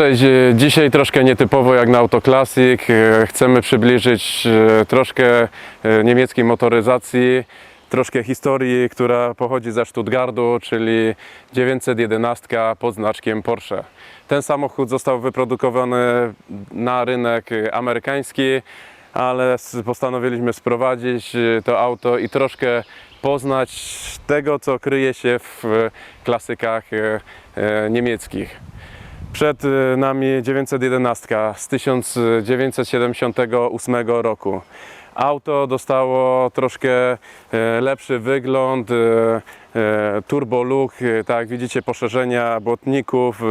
Cześć, e, dzisiaj troszkę nietypowo jak na Auto Classic. E, Chcemy przybliżyć e, troszkę niemieckiej motoryzacji, troszkę historii, która pochodzi ze Stuttgartu, czyli 911 pod znaczkiem Porsche. Ten samochód został wyprodukowany na rynek amerykański, ale postanowiliśmy sprowadzić to auto i troszkę poznać tego, co kryje się w klasykach niemieckich. Przed y, nami 911 z 1978 roku. Auto dostało troszkę e, lepszy wygląd, e, turbo look, tak widzicie poszerzenia błotników.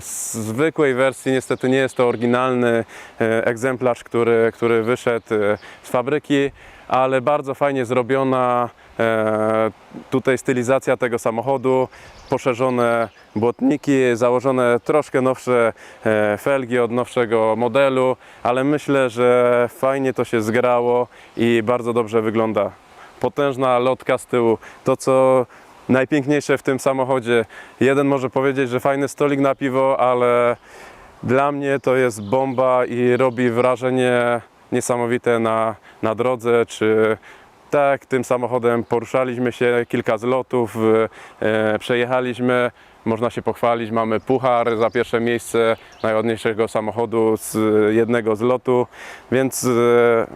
Z zwykłej wersji niestety nie jest to oryginalny egzemplarz, który, który wyszedł z fabryki, ale bardzo fajnie zrobiona tutaj stylizacja tego samochodu, poszerzone błotniki, założone troszkę nowsze e, felgi od nowszego modelu, ale myślę, że fajnie to się zgrało i bardzo dobrze wygląda. Potężna lotka z tyłu, to co najpiękniejsze w tym samochodzie. Jeden może powiedzieć, że fajny stolik na piwo, ale dla mnie to jest bomba i robi wrażenie niesamowite na, na drodze, czy tak, tym samochodem poruszaliśmy się, kilka zlotów, e, przejechaliśmy, można się pochwalić, mamy puchar za pierwsze miejsce najładniejszego samochodu z jednego zlotu, więc e,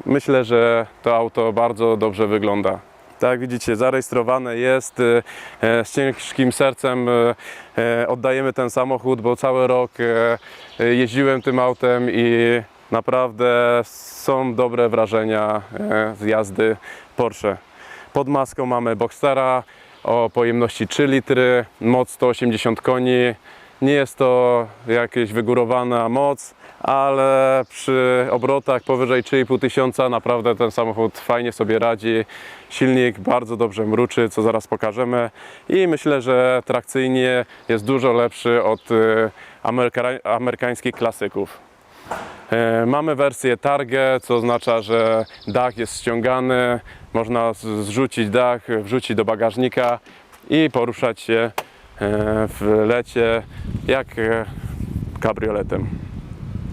myślę, że to auto bardzo dobrze wygląda. Tak widzicie, zarejestrowane jest. e, e, Z ciężkim sercem e, oddajemy ten samochód, bo cały rok jeździłem tym autem i naprawdę są dobre wrażenia e, z jazdy Porsche. Pod maską mamy Boxstera o pojemności 3 litry, moc 180 koni. Nie jest to jakaś wygórowana moc, ale przy obrotach powyżej 3,5 tysiąca naprawdę ten samochód fajnie sobie radzi. Silnik bardzo dobrze mruczy, co zaraz pokażemy i myślę, że trakcyjnie jest dużo lepszy od e, ameryka- amerykańskich klasyków. E, Mamy wersję Targę, co oznacza, że dach jest ściągany, można zrzucić dach, wrzucić do bagażnika i poruszać się e, w lecie jak e, kabrioletem.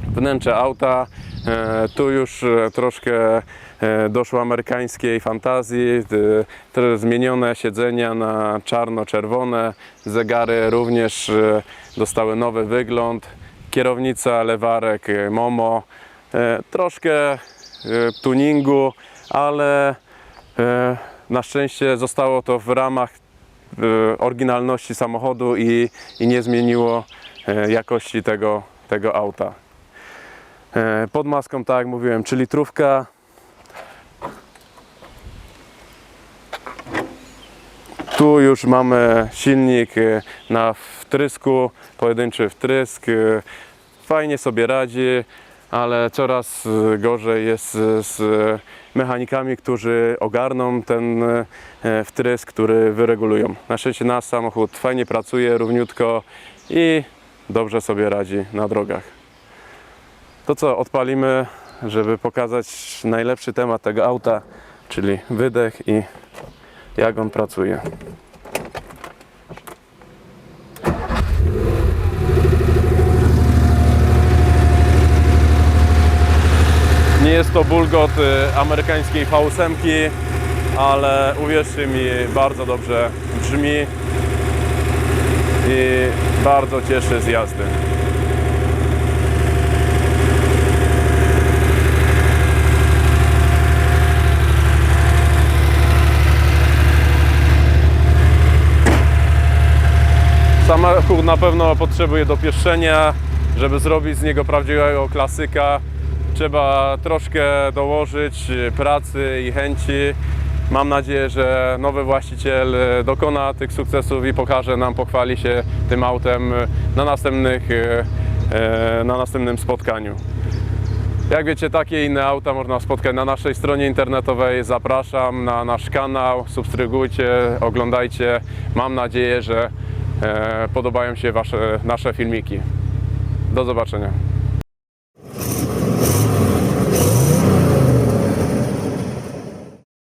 Wnętrze auta, tu już troszkę doszło amerykańskiej fantazji, zmienione siedzenia na czarno-czerwone, zegary również dostały nowy wygląd, kierownica, lewarek, e, Momo, e, troszkę e, tuningu, ale na szczęście zostało to w ramach oryginalności samochodu i, i nie zmieniło jakości tego, tego auta. Pod maską, tak jak mówiłem, 3 litrówka. Tu już mamy silnik e, na wtrysku, pojedynczy wtrysk. e, Fajnie sobie radzi, ale coraz e, gorzej jest z mechanikami, którzy ogarną ten e, wtrysk, który wyregulują. Na szczęście nasz samochód fajnie pracuje, równiutko i dobrze sobie radzi na drogach. To co, odpalimy, żeby pokazać najlepszy temat tego auta, czyli wydech i jak on pracuje. Nie jest to bulgot y, amerykańskiej V8, ale uwierzcie mi, bardzo dobrze brzmi i bardzo cieszy z jazdy. Samochód na pewno potrzebuje dopieszczenia, żeby zrobić z niego prawdziwego klasyka. Trzeba troszkę dołożyć pracy i chęci. Mam nadzieję, że nowy właściciel dokona tych sukcesów i pokaże nam, pochwali się tym autem na, następnych, na następnym spotkaniu. Jak wiecie, takie inne auta można spotkać na naszej stronie internetowej. Zapraszam na nasz kanał, subskrybujcie, oglądajcie. Mam nadzieję, że podobają się wasze, nasze filmiki. Do zobaczenia.